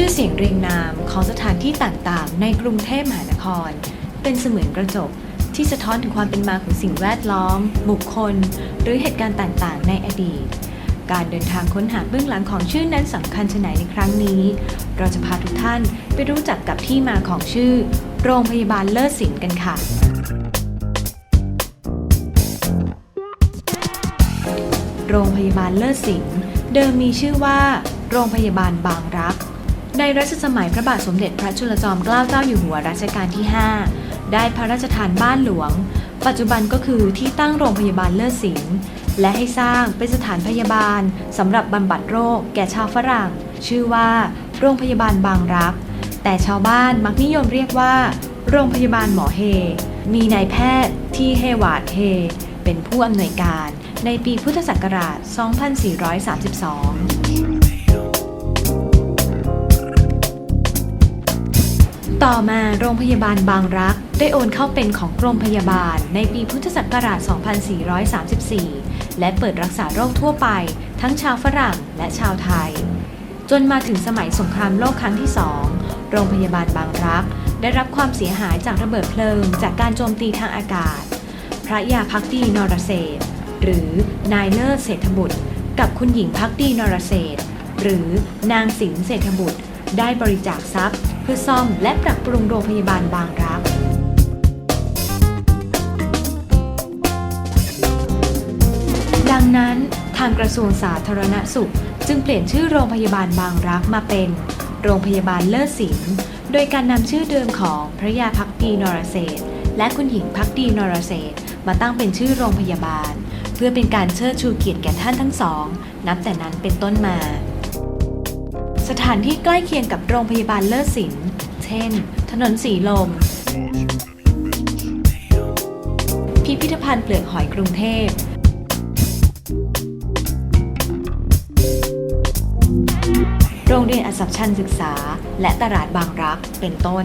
ชื่อเสียงเรียงนามของสถานที่ต่างๆ ในกรุงเทพมหานคร เป็นเสมือนกระจกที่สะท้อนถึงความเป็นมาของสิ่งแวดล้อม บุคคล หรือเหตุการณ์ต่างๆ ในอดีต การเดินทางค้นหาเบื้องหลังของชื่อนั้นสำคัญชะไหนในครั้งนี้ เราจะพาทุกท่านไปรู้จักกับที่มาของชื่อ โรงพยาบาลเลิศศิลป์กันค่ะโรงพยาบาลเลิศศิลป์เดิมมีชื่อว่า โรงพยาบาลบางรัก ในรัชสมัยพระบาทสมเด็จพระจุลจอมเกล้าเจ้าอยู่หัวรัชกาลที่ 5 ได้พระราชทานบ้านหลวง ปัจจุบันก็คือที่ตั้งโรงพยาบาลเลิศศิลป์และให้สร้างเป็นสถานพยาบาลสำหรับบำบัดโรค แก่ชาวฝรั่ง ชื่อว่า โรงพยาบาลบางรัก แต่ชาวบ้านมักนิยมเรียกว่า โรงพยาบาลหมอเฮ มีนายแพทย์ที่เฮวาดเฮ เป็นผู้อำนวยการในปีพุทธศักราช 2432 ต่อมาโรงพยาบาลบางรัก ได้โอนเข้าเป็นของกรมพยาบาลในปีพุทธศักราช 2434 และเปิดรักษาโรคทั่วไป ทั้งชาวฝรั่งและชาวไทย จนมาถึงสมัยสงครามโลกครั้งที่2โรงพยาบาลบางรัก ได้รับความเสียหายจากระเบิดเพลิง จากการโจมตีทางอากาศ พระยาพักดีนรเศษหรือนายเลิศเศรษฐบุตร กับคุณหญิงพักดีนรเศษหรือนางสินเศรษฐบุตร ได้บริจาคทรัพย์ พื่อซ่อมและปรับปรุงโรงพยาบาลบางรัก ดังนั้นทางกระทรวงสาธารณสุข จึงเปลี่ยนชื่อโรงพยาบาลบางรักมาเป็น โรงพยาบาลเลิศศิลป์โดยการนำชื่อเดิมของพระยาพักดีนรเศรษฐและคุณหญิงพักดีนรเศรษฐมาตั้งเป็นชื่อโรงพยาบาล เพื่อเป็นการเชิดชูเกียรติแก่ท่านทั้งสอง นับแต่นั้นเป็นต้นมา สถานที่ใกล้เคียงกับโรงพยาบาลเลิศศิลป์เช่น ถนนสีลม พิพิธภัณฑ์เปลือกหอยกรุงเทพ โรงเรียนอัสสัมชัญศึกษา และตลาดบางรัก เป็นต้น